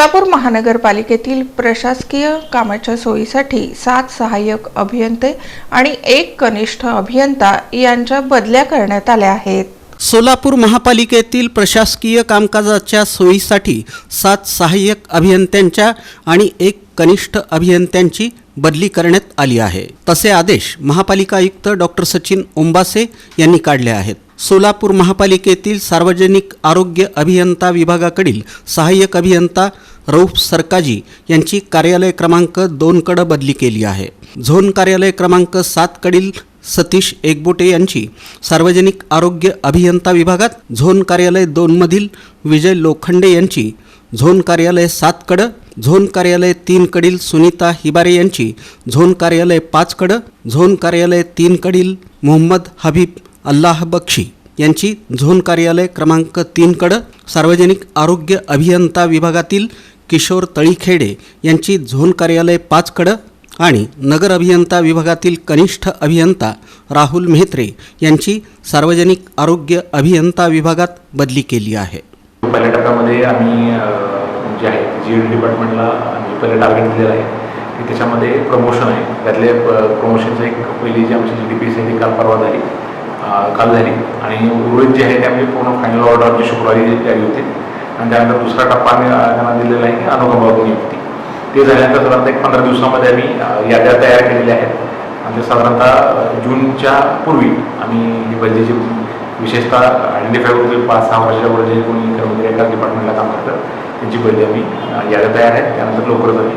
सोलापूर महानगरपालिकेतील प्रशासकीय कामाच्या सोयीसाठी सात सहाय्यक अभियंते आणि एक कनिष्ठ अभियंता यांच्या बदल्या करण्यात आल्या आहेत. सोलापूर महापालिकेतील प्रशासकीय कामकाजाच्या सोयीसाठी सात सहाय्यक अभियंत्यांच्या आणि एक कनिष्ठ अभियंत्यांची बदली करण्यात आली आहे. तसे आदेश महापालिका आयुक्त डॉक्टर सचिन ओंबासे यांनी काढले आहेत. सोलापूर महापालिकेतील सार्वजनिक आरोग्य अभियंता विभागाकडील सहाय्यक अभियंता रौफ सरकाजी यांची कार्यालय क्रमांक दोनकडं बदली केली आहे. झोन कार्यालय क्रमांक सातकडील सतीश एकबोटे यांची सार्वजनिक आरोग्य अभियंता विभागात झोन कार्यालय दोनमधील विजय लोखंडे यांची झोन कार्यालय सातकडं झोन कार्यालय तीनकडील सुनीता हिबारे यांची झोन कार्यालय पाचकडं झोन कार्यालय तीनकडील मोहम्मद हबीब अल्लाह बक्षी यांची झोन कार्यालय क्रमांक तीनकडं सार्वजनिक आरोग्य अभियंता विभागातील किशोर तळीखेडे यांची झोन कार्यालय पाचकडं आणि नगर अभियंता विभागातील कनिष्ठ अभियंता राहुल मेहत्रे यांची सार्वजनिक आरोग्य अभियंता विभागात बदली केली आहे. पहिल्या टप्प्यामध्ये आम्ही जे आहे जी एड डिपार्टमेंटला आम्ही पहिले टार्गेट दिलेलं आहे. की त्याच्यामध्ये प्रमोशन आहे. त्यातले प्रमोशनचं एक पहिली जी आमची जी डी पी सी ती काल परवा झाली. काल झाली. आणि उर्वरित जे आहे ते आम्ही पूर्ण फायनल ऑर्डर शुक्रवारी द्यावी होते आणि त्यानंतर दुसरा टप्पा आम्ही त्यांना दिलेला आहे की अनुकंपा नियुक्ती ते झाल्यानंतर साधारणतः एक पंधरा दिवसामध्ये आम्ही याद्या तयार केलेल्या आहेत. आणि ते साधारणतः जूनच्या पूर्वी आम्ही ही बदलीची विशेषतः आयडेंटिफाय करून पाच सहा वर्षाच्या जे कोणी कर्मचारी एका डिपार्टमेंटला काम करतात त्यांची बदली आम्ही याद्या तयार आहेत. त्यानंतर लवकरच आम्ही